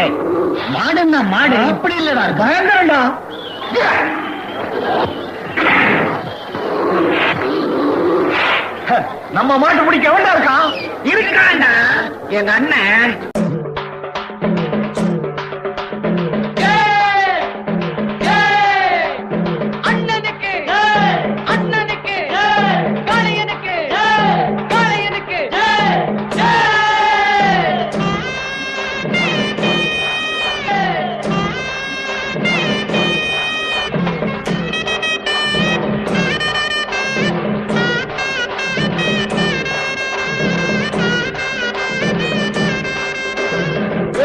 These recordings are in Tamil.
ஏய் மாடுன்னா மாடு. இப்படி இல்லடா பயங்கரம்டா. நம்ம மாட்டு பிடிக்க எவன்டா இருக்கான் இருக்காண்டா எங்க அண்ணன்.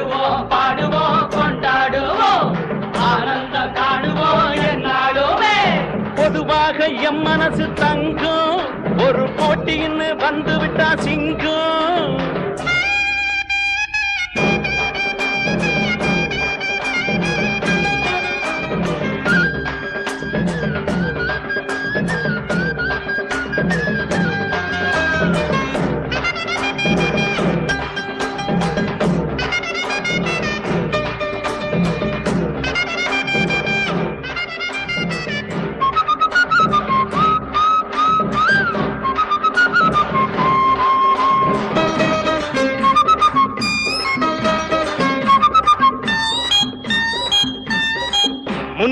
ஆடுவோம் பாடுவோம் கொண்டாடுவோம். ஆனந்தம் காணுவோம் என்னாலுமே. பொதுவாக எம் மனசு தங்கும். ஒரு போட்டின்னு வந்து விட்டா சிங்கம்.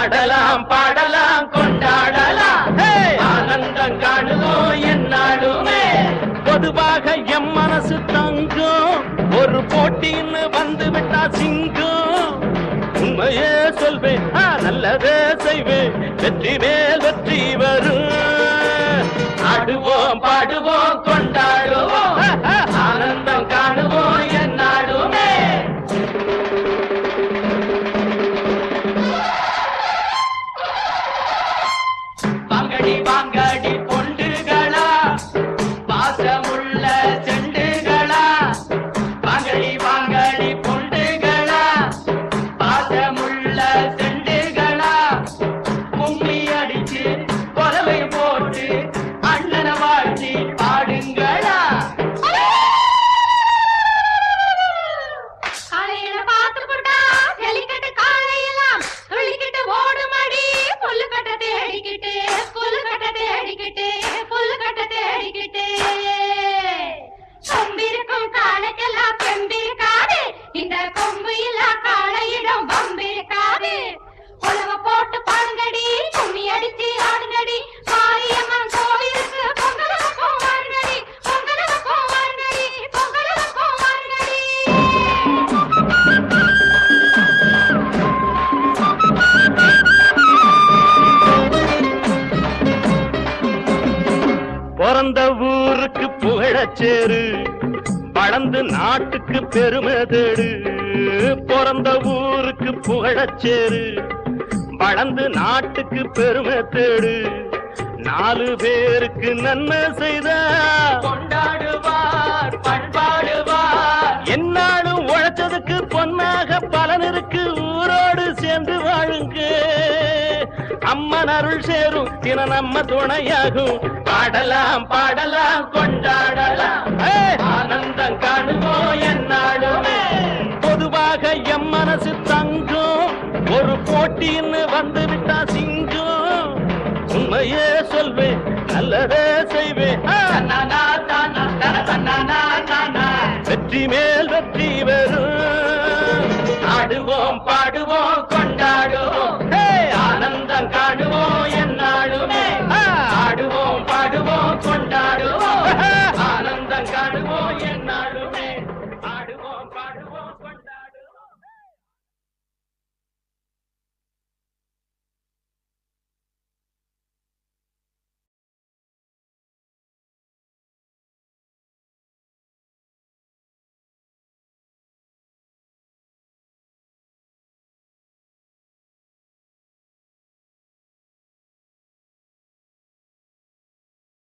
ஆடலாம் பாடலாம் கொண்டாடலாம்! ஆனந்தம் காணுவோம் என்னாலுமே. பொதுவாக எம் மனசு தங்கம். ஒரு போட்டின்னு வந்து விட்டா சிங்கம். உண்மையே சொல்வேன் நல்லதே செய்வேன். வெற்றி மேல் வெற்றி வரும். ஆடுவோம் பாடுவோம் கொம்பிருக்கும் காலைக்கெல்லாம் பெம்பிருக்காது இந்த கொம்பு இல்லா காளையிடம் பம்பிருக்காது உழவ போட்டு பாடுங்கடி கும்மி அடிச்சு ஆடுங்கடி. மாரியம்மன் கோவிலுக்கு பொங்கலுக்கும் வாருங்கடி வாருங்கடி வாருங்கடி. பிறந்த ஊருக்கு புகழச்சேரு வளர்ந்து நாட்டுக்கு பெருமை தேடு. பிறந்த ஊருக்கு புகழச்சேரு வளர்ந்து நாட்டுக்கு பெருமை தேடு. நாலு பேருக்கு நன்மை செய்த அம்மன் அருள் சேரும். தின நம்ம துணையாகும். பாடலாம் பாடலாம் கொண்டாடலாம்! ஆனந்தம் காணுவோம் என்னாலுமே பொதுவாக எம் மனசு தங்கம். ஒரு போட்டின்னு வந்து விட்டா சிங்கம். உண்மையே சொல்வேன் நல்லதே செய்வேன். வெற்றி மேல் வெற்றி வரும் ஆடுவோம் பாடுவோம்